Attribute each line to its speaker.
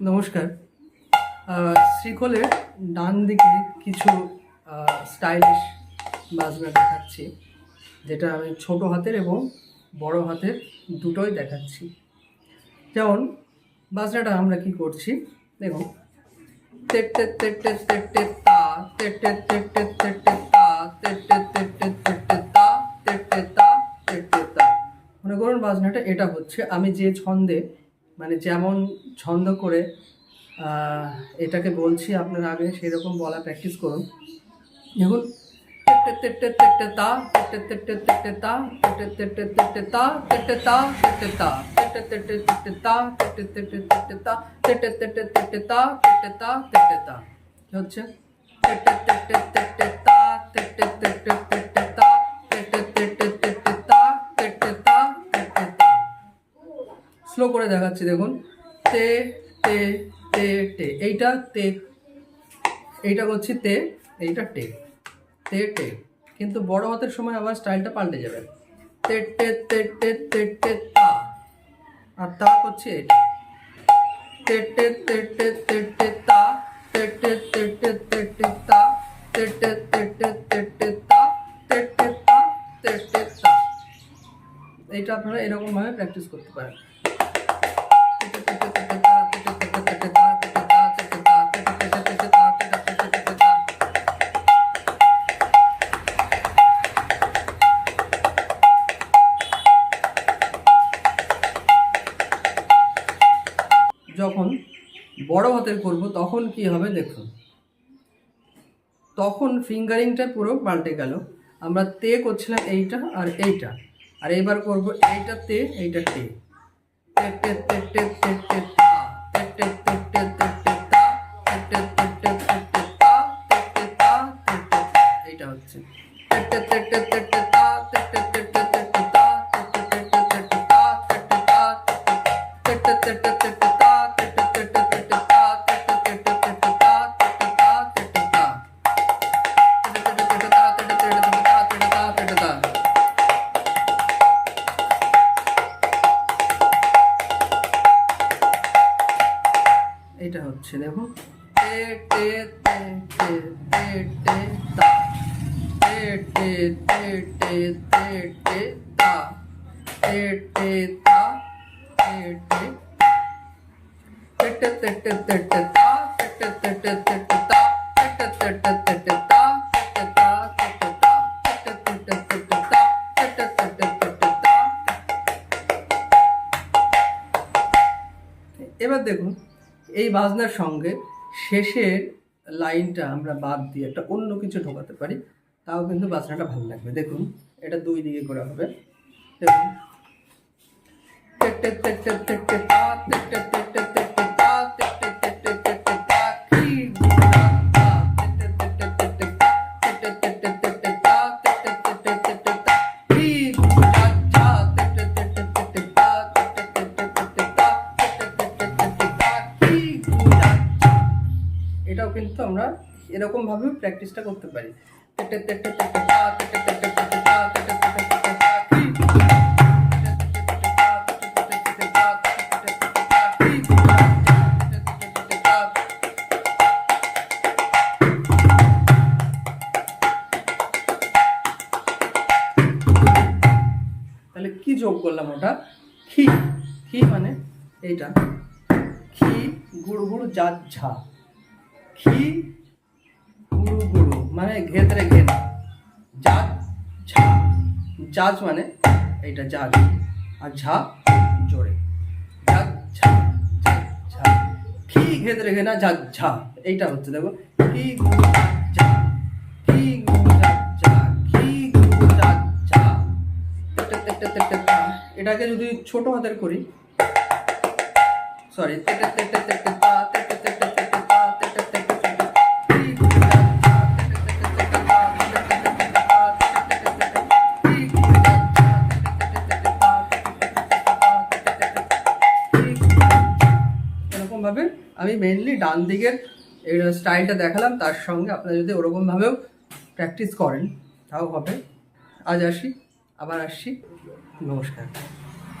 Speaker 1: নমস্কার শ্রীকোলের ডান দিকে কিছু স্টাইলিশ বাজনা দেখাচ্ছি যেটা আমি ছোট হাতের এবং বড় হাতের দুটোই দেখাচ্ছি যেমন বাজনাটা আমরা কি করছি দেখুন তেট্টে তেট্টে তেট্টে তা তেট্টে তেট্টে তেট্টে তা তেট্টে তেট্টে তেট্টে তা তেট্টে তা তা মনে করুন বাজনাটা এটা হচ্ছে আমি যে ছন্দে মানে যেমন ছন্দ করে এটাকে বলছি আপনার আগে সেই রকম বলা প্র্যাকটিস করুন। দেখুন হচ্ছে? স্লো করে দেখাচ্ছি দেখুন তে তে তে টে এইটা তে এইটা করছি তে এইটা টে তে টে কিন্তু বড় হাতের সময় আবার স্টাইলটা পাল্টে যাবে তে টে তে টে তে টে তা আর তা করছি এটা তে টে তে টে তে টে তা তে টে তে টে তে টে তা তে টে তে টে তে টে তা তে টে তা তে টে তা এইটা আপনারা এরকমভাবে প্র্যাকটিস করতে পারেন যখন বড় হাতের করব, তখন কি হবে দেখুন। তখন ফিঙ্গারিংটা পুরো পাল্টে গেল। আমরা তে করছিলাম এইটা আর এইটা। আর এইবার করব এইটা তে, এইটা টে টে টে টে টে টে টে এটা হচ্ছে টে তা তা তা তা এবার দেখুন এই বাজনার সঙ্গে শেষের লাইনটা আমরা বাদ দিয়ে একটা অন্য কিছু ঢোকাতে পারি তাও কিন্তু বাজনাটা ভালো লাগবে দেখুন এটা দুই দিকে করা হবে দেখুন আমরা এরকম ভাবে প্র্যাকটিসটা করতে পারি তাহলে কি যোগ করলাম ওটা খি খি মানে এইটা খি গুড় গুড় যা ঝা খি গুড়ু গুড়ু মানে ঘেতরে ঘেন জাত ঝা জাজ মানে এইটা জাজ আর ঝা জোরে জাজ ঝা ঝা খি ঘেতরে ঘেনা ঝা এইটা হচ্ছে দেখো খি জাজ ঝা খি জাজ ঝা জাজ ঝা। এটাকে যদি ছোট হাতের করি সরি আমি মেনলি ডান দিকের এই স্টাইলটা দেখালাম, তার সঙ্গে আপনারা যদি ওরকমভাবেও প্র্যাকটিস করেন, তাও হবে। আজ আসি, আবার আসছি। নমস্কার।